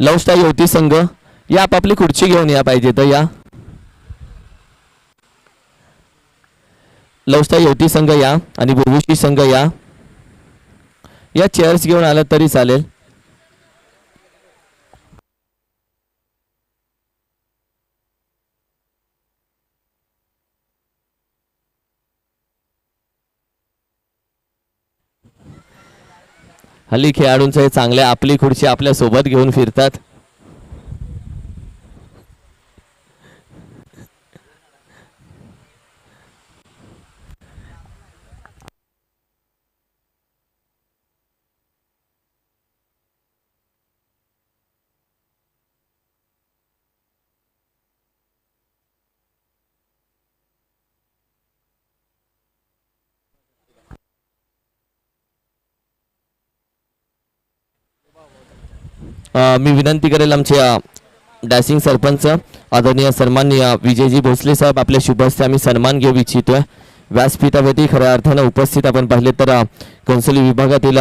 लवस्टा युवती संघ या आपापली खुर्ची घेऊन या पाहिजे तर या. लवस्टा युवती संघ या आणि बुरबुशी संघ या. या चेअर्स घेऊन आला तरी चालेल. हल्ली खेळाडूंचं हे चांगल्या आपली खुर्ची आपल्यासोबत घेऊन फिरतात. मी विनंती करेल आमच्या डॅसिंग सरपंच आदरणीय सन्माननीय विजयजी भोसले साहेब आपल्या शुभ आम्ही सन्मान घेऊ इच्छितोय. व्यासपीठावरती खऱ्या अर्थानं उपस्थित आपण पाहिले तर अ, विभागातील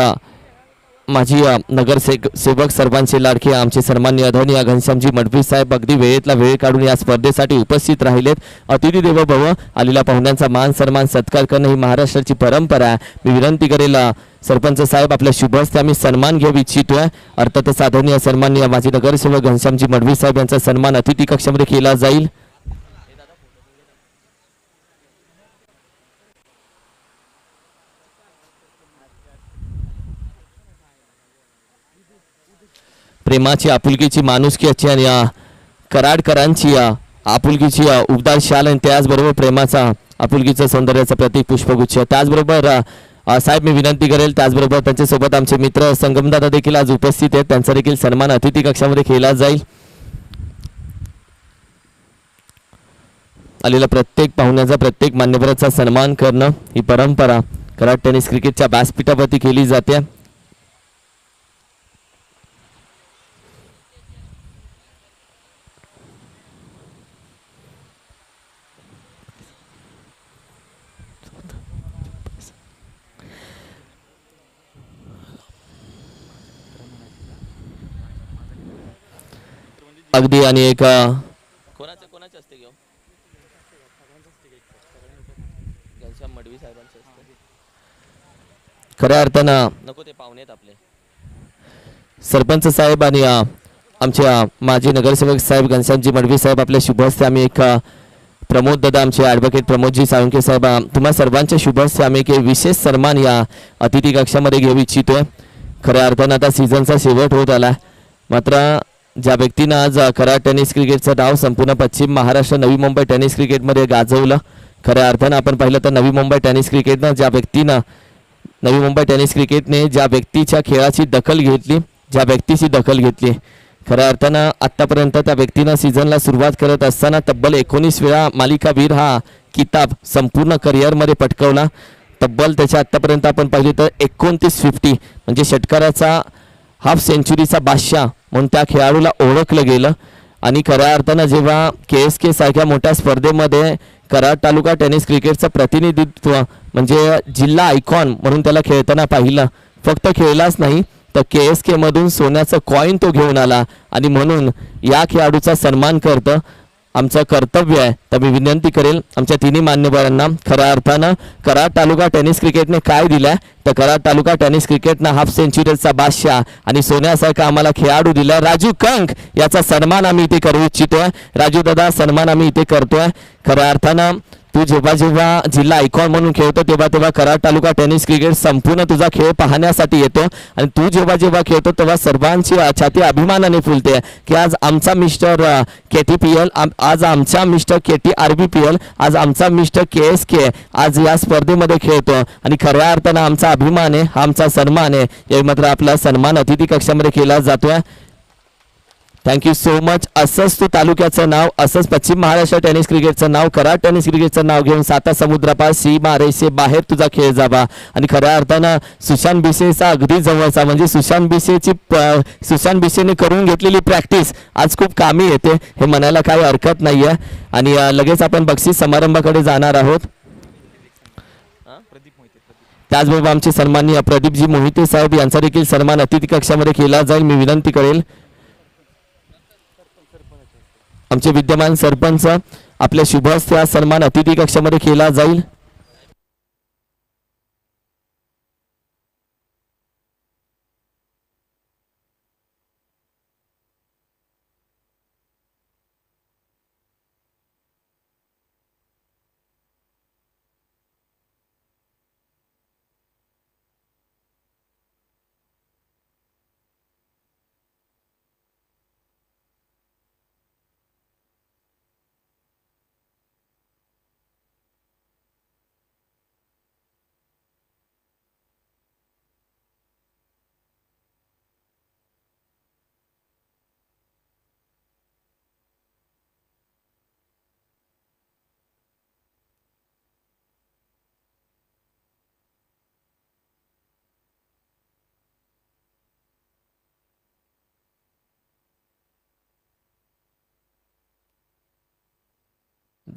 माझी माजी नगरसेक सेवक सर्वांचे लाडके आमचे सन्मान्य आदरणीय घनश्यामजी मडवी साहेब अगदी वेळेतला वेळ काढून या स्पर्धेसाठी उपस्थित राहिलेत. अतिथी देवभव आलेल्या पाहुण्यांचा मान सन्मान सत्कार करणं ही महाराष्ट्राची परंपरा आहे. मी विनंती करेल सरपंच साहेब आपल्या शुभ हस्ते आम्ही सन्मान घेऊ इच्छितोय. अर्थात साधनीय सन्माननीय माजी नगरसेवक घनश्यामजी मडवी साहेब यांचा सन्मान अतिथी कक्षामध्ये केला जाईल. प्रेमाची आपुलकीची माणुसकीची आणि या कराडकरांची या आपुलकीची उबदार शाल आणि त्याचबरोबर प्रेमाचा आपुलकीचं सौंदर्याचं प्रतीक पुष्पगुच्छ. त्याचबरोबर साहेब मी विनंती करेल त्याचबरोबर त्यांच्यासोबत आमचे मित्र संगमदादा देखील आज उपस्थित आहेत. त्यांचा देखील सन्मान अतिथी कक्षामध्ये केला जाईल. आलेल्या प्रत्येक पाहुण्याचा प्रत्येक मान्यवराचा सन्मान करणं ही परंपरा. कराट टेनिस क्रिकेटच्या व्यासपीठावरती केली जाते. अगदी आणि एक अ, कोणाचं कोणाचे असते घेऊ घनश्याम मडवी साहेबांचे असते. खऱ्या अर्थानं नको ते पाहुणे आहेत आपले. सरपंच साहेब आणि अ, आमचे अ, माजी नगरसेवक साहेब घनश्यामजी मडवी साहेब आपल्या शुभ हस्ते आम्ही एक प्रमोद दादा आमचे ॲडव्होकेट प्रमोदजी साळुंके साहेब तुम्हा सर्वांच्या शुभ हस्ते आम्ही एक विशेष सन्मान या अतिथी कक्षामध्ये घेऊ इच्छितोय. खऱ्या अर्थानं आता सीझनचा शेवट होत आला मात्र ज्या व्यक्तीनं आज खरा टेनिस क्रिकेटचं नाव संपूर्ण पश्चिम महाराष्ट्र नवी मुंबई टेनिस क्रिकेटमध्ये गाजवलं. खऱ्या अर्थानं आपण पाहिलं तर नवी मुंबई टेनिस क्रिकेटनं ज्या व्यक्तीनं नवी मुंबई टेनिस क्रिकेटने ज्या व्यक्तीच्या खेळाची दखल घेतली ज्या व्यक्तीची दखल घेतली. खऱ्या अर्थानं आत्तापर्यंत त्या व्यक्तीनं सीझनला सुरुवात करत असताना तब्बल एकोणीस वेळा मालिकावीर हा किताब संपूर्ण करिअरमध्ये पटकवला. तब्बल त्याच्या आत्तापर्यंत आपण पाहिजे तर एकोणतीस फिफ्टी म्हणजे षटकाराचा हाफ सेंचुरीचा बादशाह म्हणून त्या खेळाडूला ओळखलं गेलं. आणि खऱ्या अर्थानं जेव्हा के एस के सारख्या मोठ्या स्पर्धेमध्ये कराड तालुका टेनिस क्रिकेटचं प्रतिनिधित्व म्हणजे जिल्हा आयकॉन म्हणून त्याला खेळताना पाहिलं. फक्त खेळलाच नाही तर के एस केमधून सोन्याचं कॉईन तो घेऊन आला. आणि म्हणून या खेळाडूचा सन्मान करतं. आमचं कर्तव्य आहे. तर मी विनंती करेल आमच्या तिन्ही मान्यवरांना खऱ्या अर्थानं कराड तालुका टेनिस क्रिकेटने काय दिलंय? तर कराड तालुका टेनिस क्रिकेटनं हाफ सेंचुरीचा बादशाह आणि सोन्यासारखा आम्हाला खेळाडू दिला राजू कंक याचा सन्मान आम्ही इथे करू इच्छितोय. राजू दादा सन्मान आम्ही इथे करतोय. खऱ्या अर्थानं तू जेव्हा जेव्हा जिल्हा आयकॉन म्हणून खेळतो तेव्हा तेव्हा कराड तालुका टेनिस क्रिकेट संपूर्ण तुझा खेळ पाहण्यासाठी येतो. आणि तू जेव्हा जेव्हा खेळतो तेव्हा सर्वांची छाती अभिमानाने फुलते. की आज आमचा mister K T P L आज आमचा mister K T R B P L आज आमचा मिस्टर के एस के आज या स्पर्धेमध्ये खेळतो. आणि खऱ्या अर्थानं आमचा अभिमान आहे हा आमचा सन्मान आहे. यावेळी मात्र आपला सन्मान अतिथी कक्षामध्ये केला जातोय. थँक्यू सो मच असंच तू तालुक्याचं नाव असंच पश्चिम महाराष्ट्र टेनिस क्रिकेटचं नाव करा टेनिस क्रिकेटचं नाव घेऊन साता समुद्रापार सीमा रेषे बाहेर तुझा खेळ जावा. आणि खऱ्या अर्थानं सुशांत बिसेचा अगदी जवळचा म्हणजे सुशांत बिसेची सुशांत बिसेने करून घेतलेली प्रॅक्टिस आज खूप कामी येते हे म्हणायला काही हरकत नाही आहे आणि लगेच आपण बक्षीस समारंभाकडे जाणार आहोत. त्याचबरोबर आमचे सन्माननीय प्रदीपजी मोहिते साहेब यांचा देखील सन्मान अतिथी कक्षामध्ये केला जाईल. मी विनंती करेल. आमचे विद्यमान सरपंच आपल्या शुभ हस्ते हा सन्मान अतिथी कक्षामध्ये केला जाईल.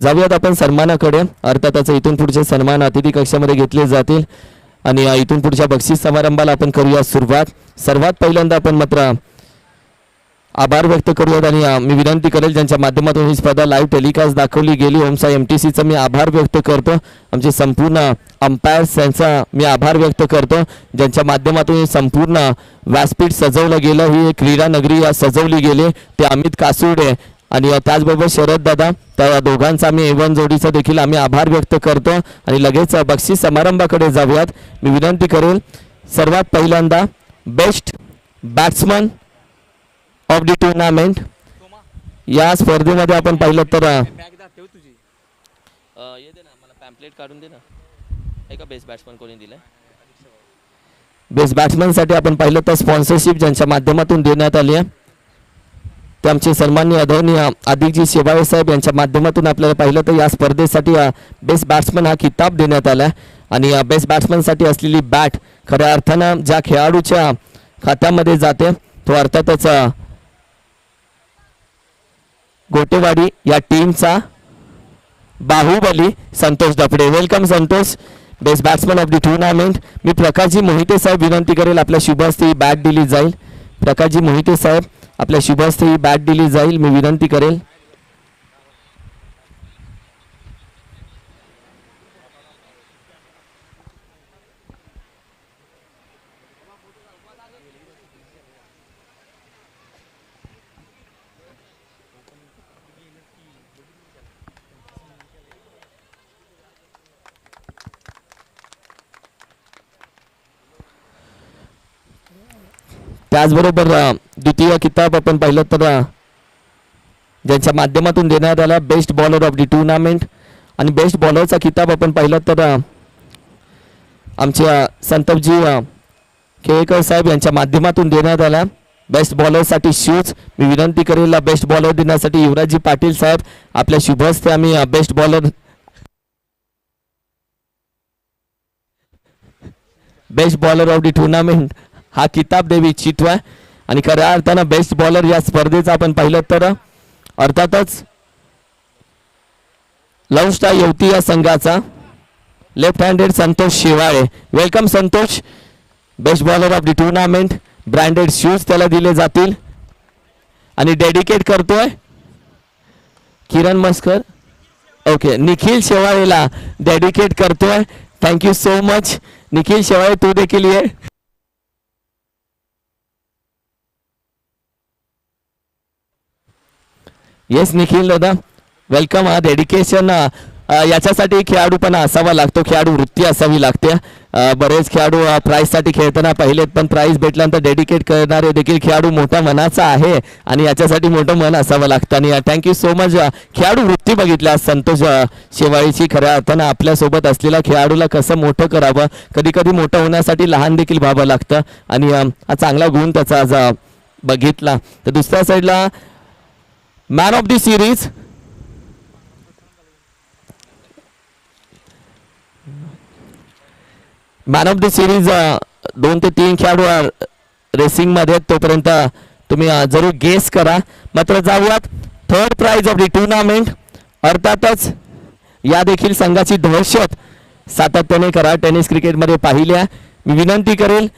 जाऊयात आपण सन्मानाकडे. अर्थातच इथून पुढचे सन्मान अतिथी कक्षामध्ये घेतले जातील. आणि इथून पुढच्या बक्षीस समारंभाला आपण करूया सुरुवात. सर्वात पहिल्यांदा आपण मात्र आभार व्यक्त करूयात आणि मी विनंती करेल ज्यांच्या माध्यमातून ही स्पर्धा लाईव्ह टेलिकास्ट दाखवली गेली ओमसा एम टी सीचा मी आभार व्यक्त करतो. आमचे संपूर्ण अंपायर्स यांचा मी आभार व्यक्त करतो. ज्यांच्या माध्यमातून हे संपूर्ण व्यासपीठ सजवलं गेलं. ही एक क्रीडा नगरी या सजवली गेली. ते अमित कासुडे आणि त्याचबरोबर शरद दादा त्या दोघांचा आम्ही एवन जोडीचा देखील आम्ही आभार व्यक्त करतो. आणि लगेच बक्षीस समारंभाकडे जाऊयात. मी विनंती करेल सर्वात पहिल्यांदा best batsman of the tournament या स्पर्धेमध्ये आपण पाहिलं तर बेस्ट बॅट्समनसाठी आपण पाहिलं तर स्पॉन्सरशिप ज्यांच्या माध्यमातून देण्यात आली आहे. ते आमचे सन्मान्य आदरणीय आदिकजी शेवाळे साहेब यांच्या माध्यमातून आपल्याला पाहिलं तर या स्पर्धेसाठी बेस्ट बॅट्समन हा किताब देण्यात आला आहे आणि बेस्ट बॅट्समनसाठी असलेली बॅट खऱ्या अर्थानं ज्या खेळाडूच्या खात्यामध्ये जाते तो अर्थातच गोटेवाडी या टीमचा Baahubali Santosh Dapde. Welcome Santosh. Best batsman of the tournament मी प्रकाशजी मोहिते साहेब विनंती करेल आपल्या शुभ हस्ते ही बॅट दिली जाईल. प्रकाशजी मोहिते साहेब आपल्या शुभ ही बॅट दिली जाईल. मी विनंती करेल. त्याचबरोबर द्वितीय किताब आपण पाहिलं तर ज्यांच्या माध्यमातून देण्यात आला best bowler of the tournament आणि बेस्ट बॉलरचा किताब आपण पाहिलं तर आमच्या संतपजी केळेकर केळकर साहेब यांच्या माध्यमातून देण्यात आला बेस्ट बॉलरसाठी शूज मी विनंती करेल बेस्ट बॉलर देण्यासाठी युवराजजी पाटील साहेब आपल्या शुभ हस्ते आम्ही best bowler best bowler of the tournament हा किताब देवी चितवा आहे आणि खऱ्या अर्थानं बेस्ट बॉलर या स्पर्धेचं आपण पाहिलं तर अर्थातच लव स्टार युवती या संघाचा left handed Santosh Shivale. Welcome Santosh. Best bowler of the tournament branded shoes त्याला दिले जातील. आणि डेडिकेट करतोय किरण मस्कर. ओके निखिल शेवाळेला डेडिकेट करतोय. Thank you so much Nikhil Shewale तू देखील ये. येस निखिल दादा वेलकम हा डेडिकेशन याच्यासाठी खेळाडूपणा असावा लागतो. खेळाडू वृत्ती असावी लागते. बरेच खेळाडू प्राईजसाठी खेळताना पाहिलेत पण प्राईज भेटल्यानंतर डेडिकेट करणारे देखील खेळाडू मोठ्या मनाचा आहे आणि याच्यासाठी मोठं मन असावं लागतं. आणि थँक्यू सो मच खेळाडू वृत्ती बघितल्या. संतोष शेवाळीची खऱ्या अर्थानं आपल्यासोबत असलेल्या खेळाडूला कसं मोठं करावं कधी कधी मोठं होण्यासाठी लहान देखील व्हावं लागतं. आणि हा चांगला गुण त्याचा आज बघितला. तर दुसऱ्या साईडला man of the series man of the series दोन ते तीन खेळाडू रेसिंगमध्ये तोपर्यंत तुम्ही uh, जरूर गेस करा. मात्र जाऊयात. Third prize of the tournament अर्थातच या देखील संघाची दहशत सातत्याने करा. टेनिस क्रिकेटमध्ये पाहिल्या. मी विनंती करेल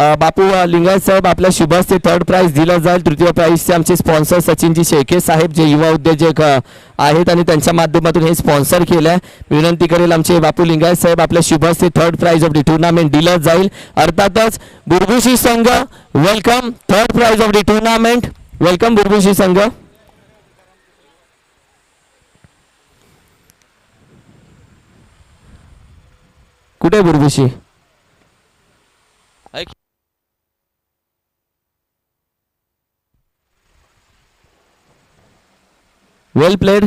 बापू अ, लिंगायत साहेब आपल्या शुभ थर्ड प्राइज दिलं जाईल. तृतीय प्राईजचे आमचे स्पॉन्सर सचिनजी शेखे साहेब जे युवा उद्योजक आहेत आणि त्यांच्या माध्यमातून हे स्पॉन्सर केलं आहे विनंती करेल आमचे बापू लिंगायत साहेब आपल्या शुभ third prize of the tournament दिलं जाईल. अर्थातच बुरभुशी संघ welcome third prize of the tournament welcome Burbushi संघ. कुठे आहे well played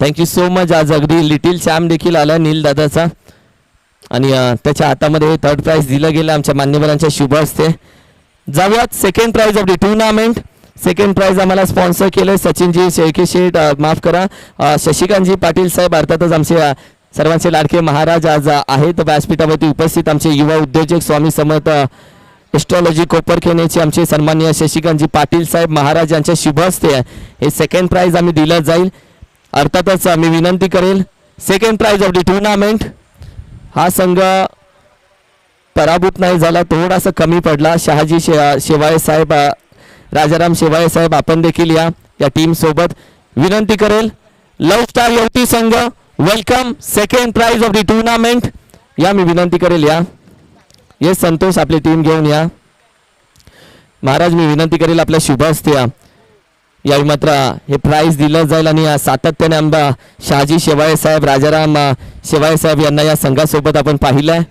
thank you so much आज अगदी लिटिल चॅम देखील आला नील दादाचा. आणि त्याच्या हातामध्ये थर्ड प्राईज दिलं गेलं आमच्या मान्यवरांच्या शुभ हस्ते जाऊयात second prize of the tournament second prize आम्हाला स्पॉन्सर केलं सचिनजी शेळके शेठ माफ करा. शशिकांतजी पाटील साहेब अर्थातच आमचे सर्वांचे लाडके महाराज आज आहेत. व्यासपीठावरती उपस्थित आमचे युवा उद्योजक स्वामी समर्थ एस्ट्रॉलॉजी कोपरखेनेचे आमचे सन्मान्य शशिकांतजी पाटील साहेब महाराज यांच्या शुभ हस्ते हे सेकंड प्राइज आम्ही दिलं जाईल. अर्थातच आम्ही विनंती करेल. Second prize of the tournament हा संघ पराभूत नाही झाला थोडासा कमी पडला. शहाजी शे शेवाळे साहेब राजाराम शेवाळे साहेब आपण देखील या या टीमसोबत विनंती करेल. लव स्टार युवती संघ welcome second prize of the tournament या मी विनंती करेल या. ये संतोष आपली टीम घेऊन या. महाराज मी विनंती करेल आपल्या शुभ हस्ते यावेळी मात्र हे प्राईज दिलं जाईल आणि सातत्याने आंबा शहाजी शेवाळे साहेब राजाराम शेवाळे साहेब यांना या संघासोबत आपण पाहिलं आहे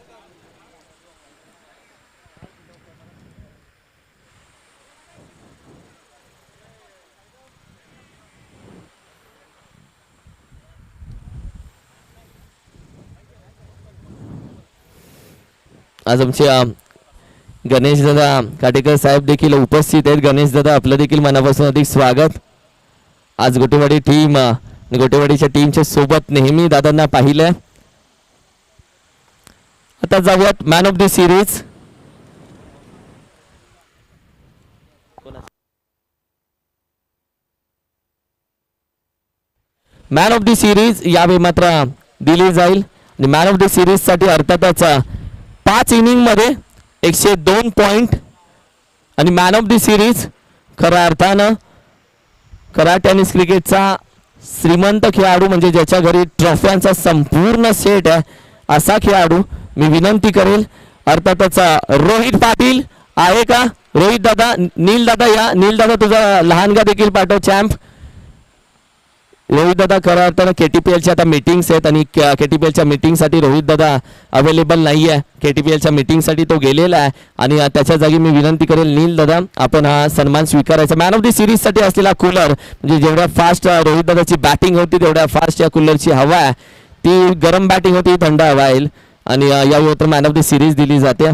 आज आमचे गणेश दादा काटेकर साहेब देखील उपस्थित आहेत. गणेश दादा आपलं देखील मनापासून अधिक स्वागत. आज गोटेवाडी टीम गोटेवाडीच्या टीमच्या सोबत नेहमी दादांना पाहिलंय. आता जाऊयात man of the series man of the series यावेळी मात्र दिली जाईल. आणि मॅन ऑफ द सिरीजसाठी अर्थातच पाच इनिंगमध्ये एकशे दोन पॉईंट आणि मॅन ऑफ द सिरीज खऱ्या अर्थानं करा टेनिस क्रिकेटचा श्रीमंत खेळाडू म्हणजे ज्याच्या घरी ट्रॉफ्यांचा संपूर्ण सेट आहे असा खेळाडू मी विनंती करेल. अर्थातच रोहित पाटील आहे का? रोहित दादा नील दादा या. नील दादा तुझा लहानगा देखील पाठव चॅम्प रोहित दादा खऱ्या अर्थानं के टी पी एलच्या आता मीटिंग्स आहेत आणि के टी पी एलच्या मीटिंगसाठी रोहित दादा अवेलेबल नाही आहे के टी पी एलच्या मीटिंगसाठी तो गेलेला आहे. आणि त्याच्या जागी मी विनंती करेल नील दादा आपण हा सन्मान स्वीकारायचा. मॅन ऑफ द सिरीजसाठी असलेला कूलर म्हणजे जेवढ्या फास्ट रोहित दादाची बॅटिंग होती तेवढ्या फास्ट या कूलरची हवा आहे. ती गरम बॅटिंग होती थंड हवा येईल. आणि यावेळी तर मॅन ऑफ द सिरीज दिली जाते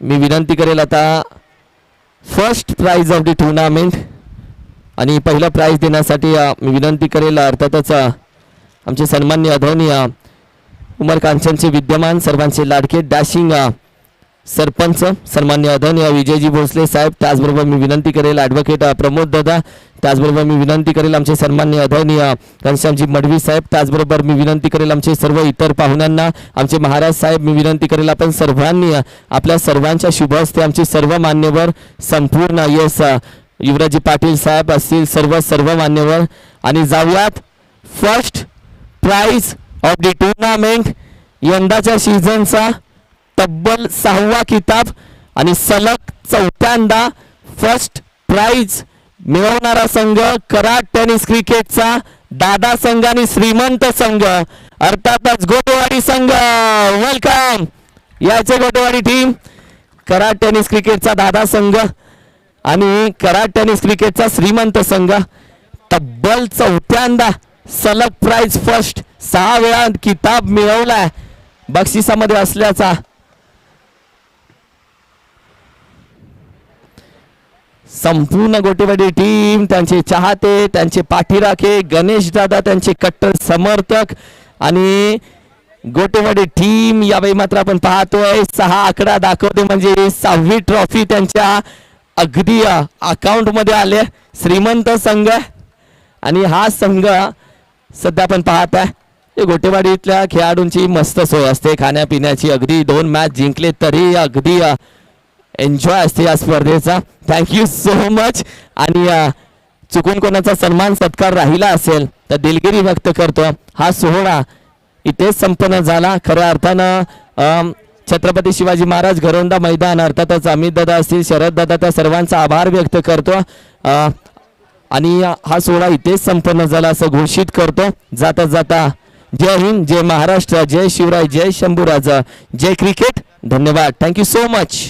मी विनंती करेल आता. First prize of the tournament आणि पहिला प्राइज देण्यासाठी मी विनंती करेल अर्थातच आमचे सन्मान्य आदरणीय उमर कांचनचे विद्यमान सर्वांचे लाडके डॅशिंग सरपंच सन्मान्य आदरणीय विजयजी भोसले साहेब त्याचबरोबर मी विनंती करेल ॲडव्होकेट प्रमोद दादा त्याचबरोबर मी विनंती करेल आमचे सन्मान्य आदरणीय घनश्यामजी मडवी साहेब त्याचबरोबर मी विनंती करेल आमचे सर्व इतर पाहुण्यांना आमचे महाराज साहेब मी विनंती करेल आपण सर्वांनी आपल्या सर्वांच्या शुभ हस्ते आमचे सर्व मान्यवर संपूर्ण येस युवराजी पाटील साहेब असतील सर्व सर्व मान्यवर. आणि जाऊयात first prize of the tournament यंदाच्या सीझनचा तब्बल सहावा किताब आणि सलग चौथ्यांदा फर्स्ट प्राइज मिळवणारा संघ कराड टेनिस क्रिकेटचा दादा संघ आणि श्रीमंत संघ. अर्थातच गोटेवाडी संघ. वेलकम याचे गोटेवाडी टीम कराड टेनिस क्रिकेटचा दादा संघ आणि कराड टेनिस क्रिकेटचा श्रीमंत संघ. तब्बल चौथ्यांदा सलग प्राइज फर्स्ट सहा वेळा किताब मिळवलाय. बक्षिसामध्ये असल्याचा संपूर्ण गोटेवाडी टीम त्यांचे चाहते त्यांचे पाठीराखे गणेश दादा त्यांचे कट्टर समर्थक आणि गोटेवाडी टीम यावेळी मात्र आपण पाहतोय सहा आकडा दाखवते म्हणजे सहावी ट्रॉफी त्यांच्या अगदी अकाउंटमध्ये आले श्रीमंत संघ. आणि हा संघ सध्या आपण पाहत आहे हे गोटेवाडीतल्या खेळाडूंची मस्त सोय असते खाण्यापिण्याची अगदी दोन मॅच जिंकले तरी अगदी एन्जॉय असते या स्पर्धेचा थँक्यू सो मच आणि uh, चुकून कोणाचा सन्मान सत्कार राहिला असेल तर दिलगिरी व्यक्त करतो हा सोहळा इथेच संपन्न झाला. खऱ्या अर्थानं छत्रपती शिवाजी महाराज घरोंदा मैदान अर्थातच अमित दादा असतील शरद दादा त्या सर्वांचा आभार व्यक्त करतो आणि हा सोहळा इथेच संपन्न झाला असं घोषित करतो जाता जाता जय हिंद जय महाराष्ट्र जय शिवराय जय शंभूराजा. जय क्रिकेट. धन्यवाद. Thank you so much